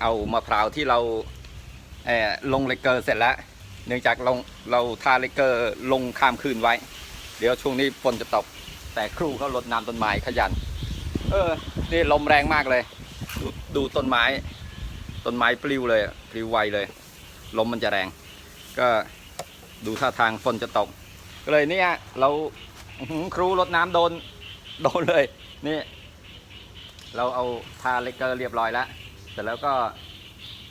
เอามะพร้าวที่เราเอ่อลงเลกเกอร์เสร็จแล้ว เนื่องจากเราเราทาเลกเกอร์ลงข้ามคืนไว้ เดี๋ยวช่วงนี้ฝนจะตก แต่ครูเขาลดน้ำต้นไม้ขยัน เออ นี่ลมแรงมากเลย ดูดูต้นไม้ ต้นไม้ปลิวเลยปลิวไวเลย ลมมันจะแรง ก็ดูท่าทางฝนจะตก ก็เลยเนี่ยเราครูรดน้ำโดน โดนเลย นี่ เราเอาทาเลกเกอร์เรียบร้อยแล้ว เสร็จแล้วก็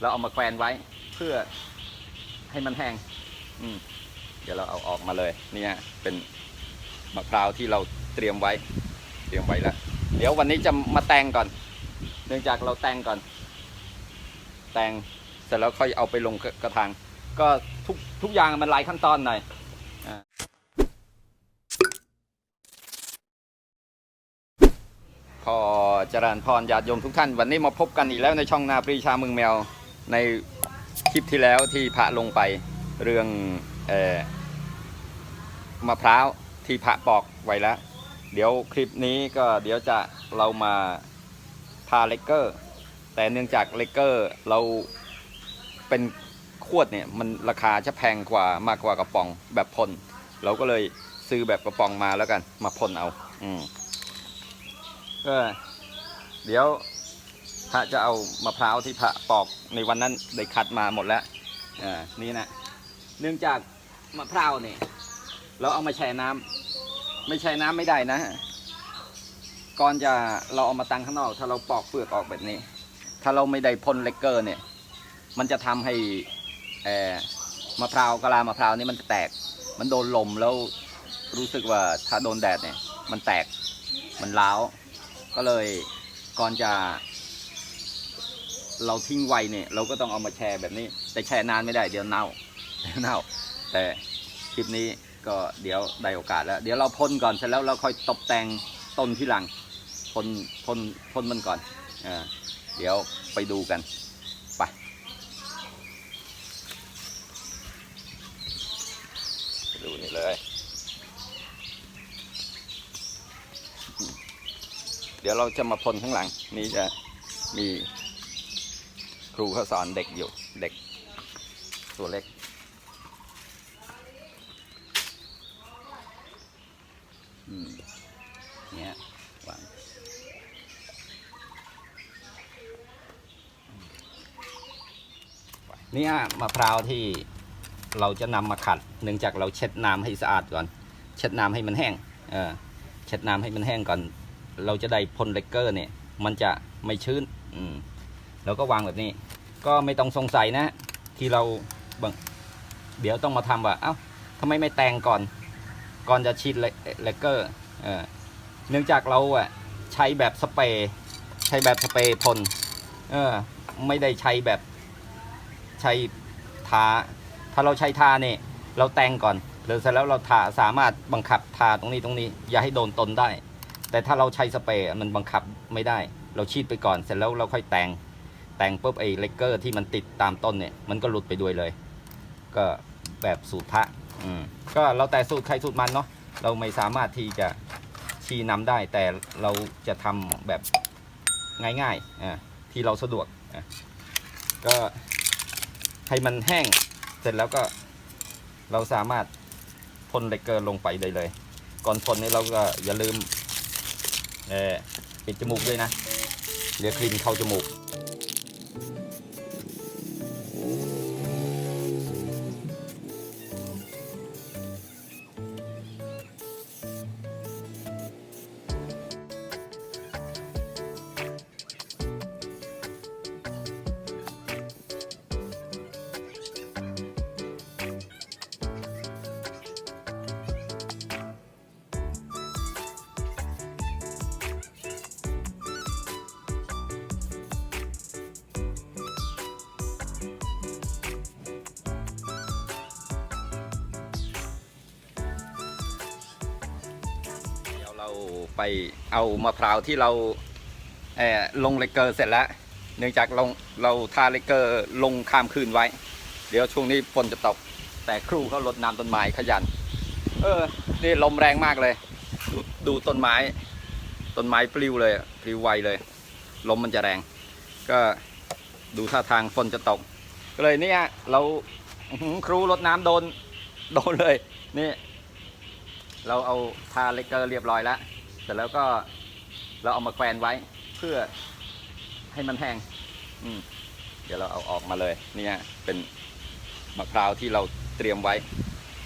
เราเอามาแขวนไว้เพื่อให้มันแห้งอืมเดี๋ยวเราเอาออกมาเลยเนี่ยเป็นมะพร้าวที่เราเตรียมไว้ เตรียมไว้แล้วเดี๋ยววันนี้จะมาแต่งก่อน เนื่องจากเราแต่งก่อน แต่งเสร็จแล้วค่อยเอาไปลงกระถางก็ทุกทุกอย่างมันหลายขั้นตอนหน่อยอ่าขอ เจริญพรญาติโยมทุกท่าน วันนี้มาพบกันอีกแล้วในช่องนาปรีชาเมืองแมว ในคลิปที่แล้วที่พระลงไปเรื่องออมะพร้าวที่พระปอกไว้แล้ว เดี๋ยวคลิปนี้ก็เดี๋ยวจะเรามาทาเลกเกอร์ แต่เนื่องจากเลกเกอร์เราเป็นขวดเนี่ยมันราคาจะแพงกว่ามากกว่ากระป๋องแบบพ่นเราก็เลยซื้อแบบกระป๋องมาแล้วกันมาพ่นเอา อืมก็ เดี๋ยวพระจะเอามะพร้าวที่พระปอกในวันนั้นได้คัดมาหมดแล้วอ่านี่นะเนื่องจากมะพร้าวเนี่ยเราเอามาแช่น้ำไม่แช่น้ำไม่ได้นะ ก่อนจะเราเอามาตั้งข้างนอก ถ้าเราปอกเปลือกออกแบบนี้ ถ้าเราไม่ได้พ่นเลกเกอร์เนี่ย มันจะทำให้เอ่อมะพร้าวกะลามะพร้าวนี่มันจะแตก มันโดนลมแล้วรู้สึกว่าถ้าโดนแดดเนี่ย มันแตกมันร้าวก็เลย ก่อนจะ เราทิ้งไว้เนี่ยเราก็ต้องเอามาแช่แบบนี้ แต่แช่นานไม่ได้เดี๋ยวเน่าเดี๋ยวเน่า แต่คลิปนี้ก็เดี๋ยวได้โอกาสแล้ว เดี๋ยวเราพ่นก่อนเสร็จแล้วเราค่อยตกแต่งต้นที่หลังพ่นพ่นพ่นมันก่อนอ่าเดี๋ยวไปดูกัน ไป ไปดูนี่เลย เดี๋ ยวเราจะมาพ่นข้างหลัง นี่จะมีครูเขาสอนเด็กอยู่เด็กตัวเล็ก อืมเนี้ยวางเนี่ยมะพร้าวที่เราจะนำมาขัด เนื่องจากเราเช็ดน้ำให้สะอาดก่อน เช็ดน้ำให้มันแห้ง เออ เช็ดน้ำให้มันแห้งก่อน เราจะได้พ่นเลกเกอร์เนี่ย มันจะไม่ชื้นอืมแล้วก็วางแบบนี้ ก็ไม่ต้องสงสัยนะ ที่เราบังเดี๋ยวต้องมาทำว่า เอ้าทำไมไม่แต่งก่อน ก่อนจะฉีดเลกเกอร์เออเนื่องจากเราอะใช้แบบสเปรย์ใช้แบบสเปรย์พ่นเออไม่ได้ใช้แบบใช้ทา ถ้าเราใช้ทาเนี่ยเราแต่งก่อนแล้วเสร็จแล้วเราทาสามารถบังคับทาตรงนี้ตรงนี้ อย่าให้โดนตนได้ แต่ถ้าเราใช้สเปรย์มันบังคับไม่ได้ เราฉีดไปก่อนเสร็จแล้วเราค่อยแต่งแต่งปุ๊บไอ้เลกเกอร์ที่มันติดตามต้นเนี่ยมันก็หลุดไปด้วยเลย ก็แบบสูตรพระอืมก็เราแต่สูตรใครสูตรมันเนาะเราไม่สามารถที่จะชี้นำได้ แต่เราจะทำแบบง่ายๆอ่าที่เราสะดวกอะก็ให้มันแห้งเสร็จแล้วก็เราสามารถพ่นเลกเกอร์ลงไปได้เลย ก่อนพ่นนี่เราก็อย่าลืม เออปิดจมูกด้วยนะ เดี๋ยวกลิ่นเข้าจมูก เราไปเอามะพร้าวที่เราเอ่อลงเลกเกอร์เสร็จแล้ว เนื่องจากเราเราทาเลกเกอร์ลงข้ามคืนไว้ เดี๋ยวช่วงนี้ฝนจะตก แต่ครูเขาลดน้ำต้นไม้ขยัน เออ นี่ลมแรงมากเลย ดูดูต้นไม้ ต้นไม้ปลิวเลยปลิวไวเลย ลมมันจะแรง ก็ดูท่าทางฝนจะตก ก็เลยเนี่ยเราอื้อหือครูรดน้ำโดน โดนเลย นี่ เราเอาทาเลกเกอร์เรียบร้อยแล้วเสร็จแล้วก็เราเอามาแขวนไว้เพื่อให้มันแห้งอืมเดี๋ยวเราเอาออกมาเลย เนี่ย เป็นมะพร้าวที่เราเตรียมไว้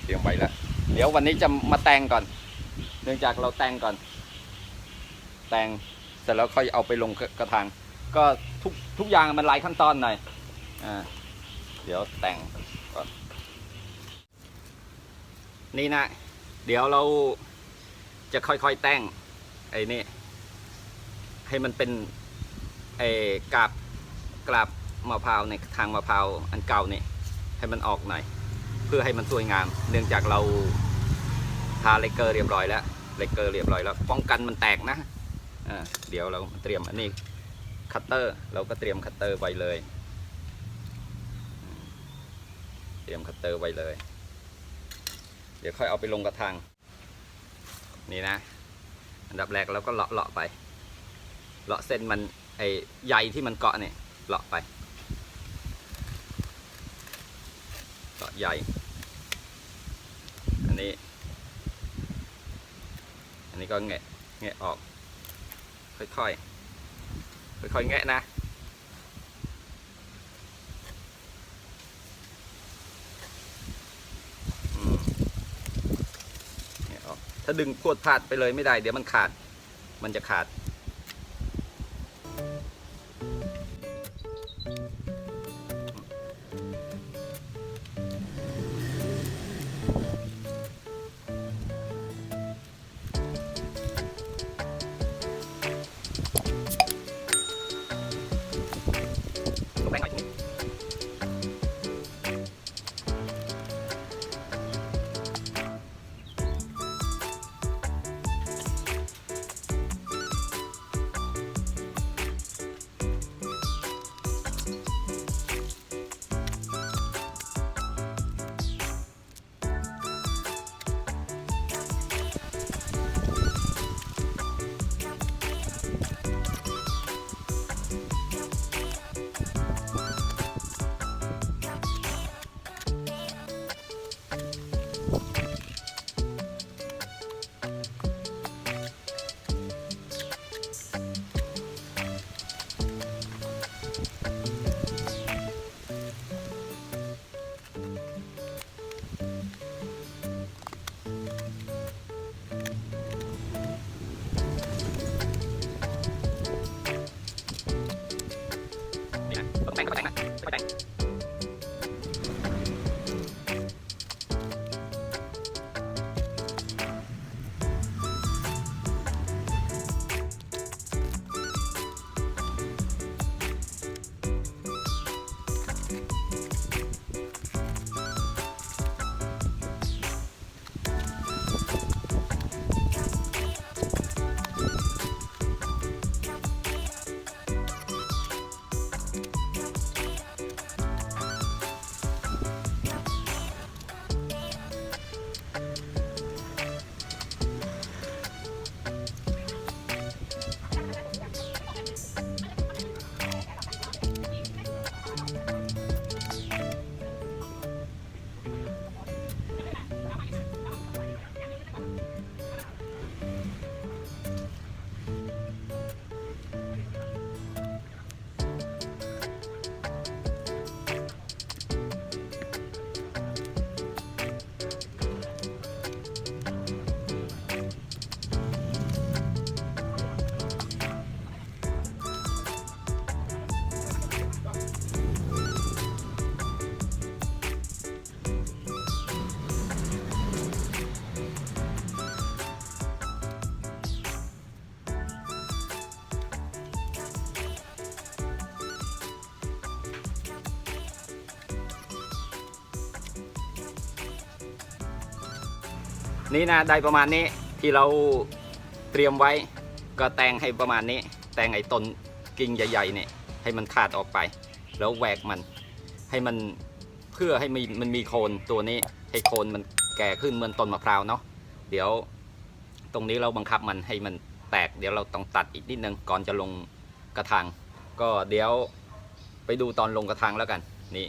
เตรียมไว้แล้ว เดี๋ยววันนี้จะมาแต่งก่อน เนื่องจากเราแต่งก่อน แต่งเสร็จแล้วค่อยเอาไปลงกระถาง ก็ทุกทุกอย่างมันหลายขั้นตอนหน่อย อ่า เดี๋ยวแต่งก่อน นี่นะ เดี๋ยวเราจะค่อยๆแต่งไอ้นี่ให้มันเป็นไอ้กาบกราบมะพร้าวในทางมะพร้าวอันเก่านี่ให้มันออกหน่อยเพื่อให้มันสวยงาม เนื่องจากเราทาเลกเกอร์เรียบร้อยแล้วเลกเกอร์เรียบร้อยแล้ว ป้องกันมันแตกนะอ่าเดี๋ยวเราเตรียมอันนี้คัตเตอร์เราก็เตรียมคัตเตอร์ไว้เลย เตรียมคัตเตอร์ไว้เลย เดี๋ยวค่อยเอาไปลงกระถางนี่นะ อันดับแรกเราก็เลาะเลาะไป เลาะเส้นมันไอใยที่มันเกาะเนี่ยเลาะไปเลาะใยอันนี้ อันนี้ก็แงะแงะออก ค่อยๆค่อยๆแงะนะ อืมแงะออก ถ้าดึงพวดพลาดไปเลยไม่ได้ เดี๋ยวมันขาด มันจะขาด นี่นะได้ประมาณนี้ที่เราเตรียมไว้ก็แต่งให้ประมาณนี้ แต่งไอ้ต้นกิ่งใหญ่ๆเนี่ยให้มันขาดออกไป แล้วแหวกมันให้มันเพื่อให้มีมันมีโคนตัวนี้ให้โคนมันแก่ขึ้นเหมือนต้นมะพร้าวเนาะเดี๋ยวตรงนี้เราบังคับมันให้มันแตกเดี๋ยวเราต้องตัดอีกนิดนึงก่อนจะลงกระถางก็เดี๋ยวไปดูตอนลงกระถางแล้วกันนี่